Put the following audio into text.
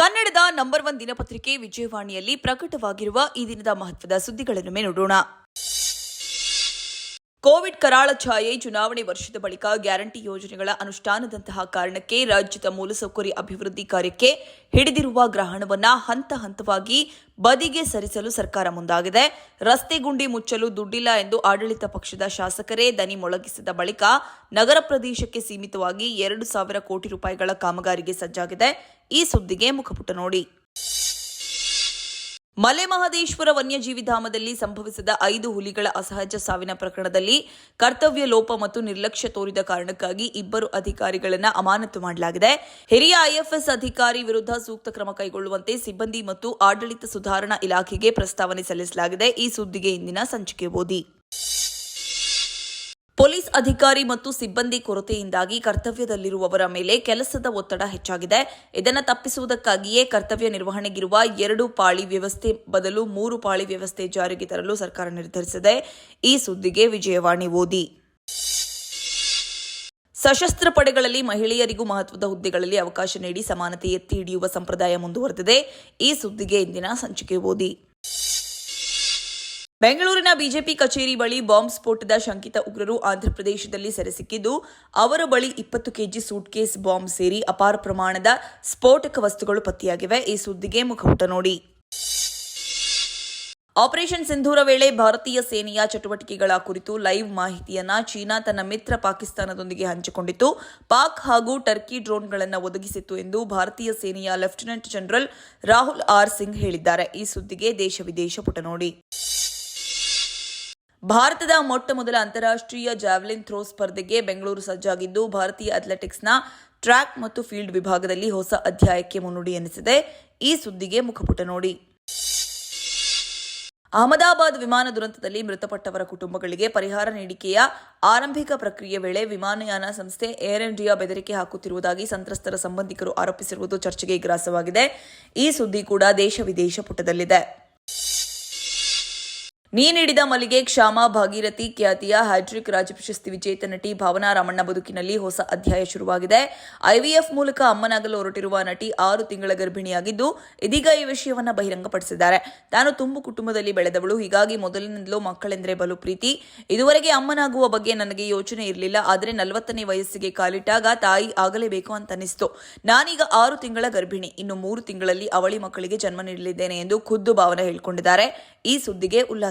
ಕನ್ನಡದ number one ದಿನಪತ್ರಿಕೆ ವಿಜಯವಾಣಿಯಲ್ಲಿ ಪ್ರಕಟವಾಗಿರುವ ಈ ದಿನದ ಮಹತ್ವದ ಸುದ್ದಿಗಳನ್ನು ನೋಡೋಣ. ಕೋವಿಡ್ ಕರಾಳ ಛಾಯೆ ಚುನಾವಣೆ ವರ್ಷದ ಬಳಿಕ ಗ್ಯಾರಂಟಿ ಯೋಜನೆಗಳ ಅನುಷ್ಠಾನದಂತಹ ಕಾರಣಕ್ಕೆ ರಾಜ್ಯದ ಮೂಲಸೌಕರ್ಯ ಅಭಿವೃದ್ಧಿ ಕಾರ್ಯಕ್ಕೆ ಹಿಡಿದಿರುವ ಗ್ರಹಣವನ್ನು ಹಂತ ಹಂತವಾಗಿ ಬದಿಗೆ ಸರಿಸಲು ಸರ್ಕಾರ ಮುಂದಾಗಿದೆ. ರಸ್ತೆ ಗುಂಡಿ ಮುಚ್ಚಲು ದುಡ್ಡಿಲ್ಲ ಎಂದು ಆಡಳಿತ ಪಕ್ಷದ ಶಾಸಕರೇ ದನಿ ಮೊಳಗಿಸಿದ ಬಳಿಕ ನಗರ ಪ್ರದೇಶಕ್ಕೆ ಸೀಮಿತವಾಗಿ ಎರಡು ಸಾವಿರ ಕೋಟಿ ರೂಪಾಯಿಗಳ ಕಾಮಗಾರಿಗೆ ಸಜ್ಜಾಗಿದೆ. ಈ ಸುದ್ದಿಗೆ ಮುಖಪುಟ ನೋಡಿ. ಮಲೆ ಮಹದೇಶ್ವರ ವನ್ಯಜೀವಿ ಧಾಮದಲ್ಲಿ ಸಂಭವಿಸಿದ ಐದು ಹುಲಿಗಳ ಅಸಹಜ ಸಾವಿನ ಪ್ರಕರಣದಲ್ಲಿ ಕರ್ತವ್ಯ ಲೋಪ ಮತ್ತು ನಿರ್ಲಕ್ಷ್ಯ ತೋರಿದ ಕಾರಣಕ್ಕಾಗಿ ಇಬ್ಬರು ಅಧಿಕಾರಿಗಳನ್ನು ಅಮಾನತು ಮಾಡಲಾಗಿದೆ. ಹಿರಿಯ ಐಎಫ್ಎಸ್ ಅಧಿಕಾರಿ ವಿರುದ್ಧ ಸೂಕ್ತ ಕ್ರಮ ಕೈಗೊಳ್ಳುವಂತೆ ಸಿಬ್ಬಂದಿ ಮತ್ತು ಆಡಳಿತ ಸುಧಾರಣಾ ಇಲಾಖೆಗೆ ಪ್ರಸ್ತಾವನೆ ಸಲ್ಲಿಸಲಾಗಿದೆ. ಈ ಸುದ್ದಿಗೆ ಇಂದಿನ ಸಂಚಿಕೆ ಓದಿ. ಅಧಿಕಾರಿ ಮತ್ತು ಸಿಬ್ಬಂದಿ ಕೊರತೆಯಿಂದಾಗಿ ಕರ್ತವ್ಯದಲ್ಲಿರುವವರ ಮೇಲೆ ಕೆಲಸದ ಒತ್ತಡ ಹೆಚ್ಚಾಗಿದೆ. ಇದನ್ನು ತಪ್ಪಿಸುವುದಕ್ಕಾಗಿಯೇ ಕರ್ತವ್ಯ ನಿರ್ವಹಣೆಗಿರುವ ಎರಡು ಪಾಳಿ ವ್ಯವಸ್ಥೆ ಬದಲು ಮೂರು ಪಾಳಿ ವ್ಯವಸ್ಥೆ ಜಾರಿಗೆ ತರಲು ಸರ್ಕಾರ ನಿರ್ಧರಿಸಿದೆ. ಈ ಸುದ್ದಿಗೆ ವಿಜಯವಾಣಿ ಓದಿ. ಸಶಸ್ತ್ರ ಪಡೆಗಳಲ್ಲಿ ಮಹಿಳೆಯರಿಗೂ ಮಹತ್ವದ ಹುದ್ದೆಗಳಲ್ಲಿ ಅವಕಾಶ ನೀಡಿ ಸಮಾನತೆ ಎತ್ತಿ ಹಿಡಿಯುವ ಸಂಪ್ರದಾಯ ಮುಂದುವರೆದಿದೆ. ಈ ಸುದ್ದಿಗೆ ಇಂದಿನ ಸಂಚಿಕೆ ಓದಿ. ಬೆಂಗಳೂರಿನ ಬಿಜೆಪಿ ಕಚೇರಿ ಬಳಿ ಬಾಂಬ್ ಸ್ಫೋಟದ ಶಂಕಿತ ಉಗ್ರರು ಆಂಧ್ರಪ್ರದೇಶದಲ್ಲಿ ಸೆರೆಸಿಕ್ಕಿದ್ದು. ಅವರ ಬಳಿ ಇಪ್ಪತ್ತು ಕೆಜಿ ಸೂಟ್ಕೇಸ್ ಬಾಂಬ್ ಸೇರಿ ಅಪಾರ ಪ್ರಮಾಣದ ಸ್ಫೋಟಕ ವಸ್ತುಗಳು ಪತ್ತೆಯಾಗಿವೆ. ಈ ಸುದ್ದಿಗೆ ಮುಖಪುಟ ನೋಡಿ. ಆಪರೇಷನ್ ಸಿಂಧೂರ ವೇಳೆ ಭಾರತೀಯ ಸೇನೆಯ ಚಟುವಟಿಕೆಗಳ ಕುರಿತು ಲೈವ್ ಮಾಹಿತಿಯನ್ನ ಚೀನಾ ತನ್ನ ಮಿತ್ರ ಪಾಕಿಸ್ತಾನದೊಂದಿಗೆ ಹಂಚಿಕೊಂಡಿತ್ತು. ಪಾಕ್ ಹಾಗೂ ಟರ್ಕಿ ಡ್ರೋನ್ಗಳನ್ನು ಒದಗಿಸಿತ್ತು ಎಂದು ಭಾರತೀಯ ಸೇನೆಯ lieutenant general Rahul R Singh ಹೇಳಿದ್ದಾರೆ. ಈ ಸುದ್ದಿಗೆ ದೇಶ ವಿದೇಶ ಪುಟ ನೋಡಿ. ಭಾರತದ ಮೊಟ್ಟ ಮೊದಲ ಅಂತಾರಾಷ್ಟ್ರೀಯ ಜಾವೆಲಿನ್ ಥ್ರೋ ಸ್ಪರ್ಧೆಗೆ ಬೆಂಗಳೂರು ಸಜ್ಜಾಗಿದ್ದು, ಭಾರತೀಯ ಅಥ್ಲೆಟಿಕ್ಸ್ನ ಟ್ರ್ಯಾಕ್ ಮತ್ತು ಫೀಲ್ಡ್ ವಿಭಾಗದಲ್ಲಿ ಹೊಸ ಅಧ್ಯಾಯಕ್ಕೆ ಮುನ್ನುಡಿ ಎನಿಸಿದೆ. ಈ ಸುದ್ದಿಗೆ ಮುಖಪುಟ ನೋಡಿ. ಅಹಮದಾಬಾದ್ ವಿಮಾನ ದುರಂತದಲ್ಲಿ ಮೃತಪಟ್ಟವರ ಕುಟುಂಬಗಳಿಗೆ ಪರಿಹಾರ ನೀಡಿಕೆಯ ಆರಂಭಿಕ ಪ್ರಕ್ರಿಯೆ ವೇಳೆ ವಿಮಾನಯಾನ ಸಂಸ್ಥೆ ಏರ್ ಇಂಡಿಯಾ ಬೆದರಿಕೆ ಹಾಕುತ್ತಿರುವುದಾಗಿ ಸಂತ್ರಸ್ತರ ಸಂಬಂಧಿಕರು ಆರೋಪಿಸಿರುವುದು ಚರ್ಚೆಗೆ ಗ್ರಾಸವಾಗಿದೆ. ಈ ಸುದ್ದಿ ಕೂಡ ದೇಶ ವಿದೇಶ ಪುಟದಲ್ಲಿದೆ. ನೀ ನೀಡಿದ ಮಲ್ಲಿಗೆ, ಕ್ಷಾಮ, ಭಾಗೀರಥಿ, ಖ್ಯಾತಿಯ ಹ್ಯಾಟ್ರಿಕ್ ರಾಜ ಪ್ರಶಸ್ತಿ ವಿಜೇತ ನಟಿ ಭಾವನಾ ರಾಮಣ್ಣ ಬದುಕಿನಲ್ಲಿ ಹೊಸ ಅಧ್ಯಾಯ ಶುರುವಾಗಿದೆ. ಐವಿಎಫ್ ಮೂಲಕ ಅಮ್ಮನಾಗಲು ಹೊರಟಿರುವ ನಟಿ ಆರು ತಿಂಗಳ ಗರ್ಭಿಣಿಯಾಗಿದ್ದು, ಇದೀಗ ಈ ವಿಷಯವನ್ನ ಬಹಿರಂಗಪಡಿಸಿದ್ದಾರೆ. ತಾನು ತುಂಬು ಕುಟುಂಬದಲ್ಲಿ ಬೆಳೆದವಳು. ಹೀಗಾಗಿ ಮೊದಲಿನಿಂದಲೂ ಮಕ್ಕಳೆಂದರೆ ಬಲು ಪ್ರೀತಿ. ಇದುವರೆಗೆ ಅಮ್ಮನಾಗುವ ಬಗ್ಗೆ ನನಗೆ ಯೋಚನೆ ಇರಲಿಲ್ಲ. ಆದರೆ ನಲವತ್ತನೇ ವಯಸ್ಸಿಗೆ ಕಾಲಿಟ್ಟಾಗ ತಾಯಿ ಆಗಲೇಬೇಕು ಅಂತ ಅನಿಸ್ತು ನಾನೀಗ ಆರು ತಿಂಗಳ ಗರ್ಭಿಣಿ. ಇನ್ನು ಮೂರು ತಿಂಗಳಲ್ಲಿ ಅವಳಿ ಮಕ್ಕಳಿಗೆ ಜನ್ಮ ನೀಡಲಿದ್ದೇನೆ ಎಂದು ಖುದ್ದು ಭಾವನೆ ಹೇಳಿಕೊಂಡಿದ್ದಾರೆ. ಈ ಸುದ್ದಿಗೆ